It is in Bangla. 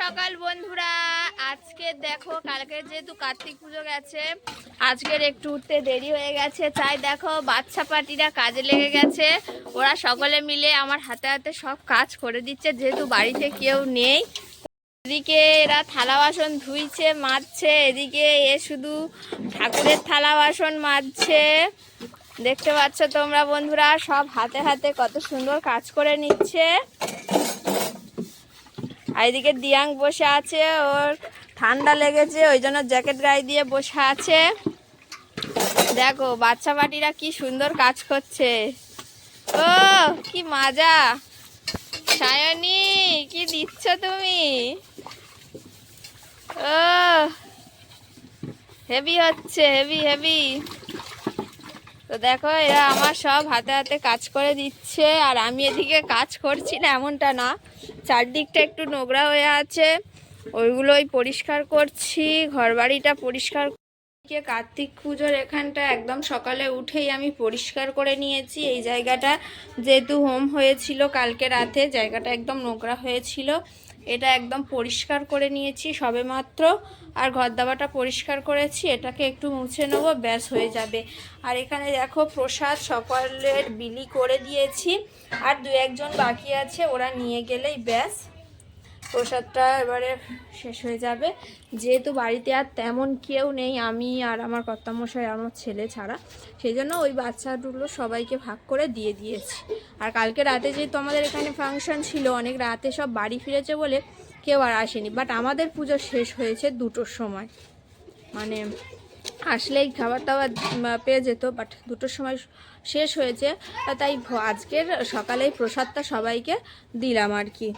সকাল, বন্ধুরা। আজকে দেখো, কালকে যেহেতু কার্তিক পুজো গেছে, আজকের একটু উঠতে দেরি হয়ে গেছে। তাই দেখো, বাচ্চা পার্টিরা কাজে লেগে গেছে। ওরা সকলে মিলে আমার হাতে হাতে সব কাজ করে দিচ্ছে, যেহেতু বাড়িতে কেউ নেই। এদিকে এরা থালা বাসন ধুইছে মারছে এদিকে এ শুধু ঠাকুরের থালা বাসন মারছে দেখতে পাচ্ছ তোমরা, বন্ধুরা, সব হাতে হাতে কত সুন্দর কাজ করে নিচ্ছে। এদিকে দিয়াং বসে আছে, ওর ঠান্ডা লেগেছে, ওই জন্য জ্যাকেট গায়ে দিয়ে বসে আছে। দেখো বাচ্চা পাটিরা কি সুন্দর কাজ করছে। ও, কি মজা। সায়নী, কি দিচ্ছ তুমি? ও, হেভি হচ্ছে, হেভি হেভি। তো দেখো, এরা আমার সব হাতে হাতে কাজ করে দিচ্ছে, আর আমি এদিকে কাজ করছি না, এমনটা না। চারদিকটা একটু নোংরা হয়ে আছে, ওইগুলোই পরিষ্কার করছি, ঘরবাড়িটা পরিষ্কার কে কার্তিক পুজোর এখানটা একদম সকালে উঠেই আমি পরিষ্কার করে নিয়েছি। এই জায়গাটা যেহেতু হোম হয়েছিল কালকে রাতে, জায়গাটা একদম নোংরা হয়েছিল। এটা একদম পরিষ্কার করে নিয়েছি সবে মাত্র আর ঘর দাবাটা পরিষ্কার করেছি, এটাকে একটু মুছে নেব, ব্যাস হয়ে যাবে। আর এখানে দেখো প্রসাদ সকলের বিলি করে দিয়েছি। আর দু একজন বাকি আছে, ওরা নিয়ে গেলেই ব্যাস। প্রসাদটা এবারে শেষ হয়ে যাবে। যেহেতু বাড়িতে আর তেমন কেউ নেই, আমি আর আমার কর্তামশাই, আমার ছেলে ছাড়া। সেই জন্য ওই বাচ্চাগুলো সবাইকে ভাগ করে দিয়ে দিয়েছি। আর কালকে রাতে যেহেতু আমাদের এখানে ফাংশন ছিল, অনেক রাতে সব বাড়ি ফিরেছে বলে কেউ আর আসেনি। বাট আমাদের পুজো শেষ হয়েছে দুটোর সময়। মানে আসলেই খাবার দাবার পেয়ে যেত, বাট দুটোর সময় শেষ হয়েছে। তাই আজকের সকালেই প্রসাদটা সবাইকে দিলাম আর কি।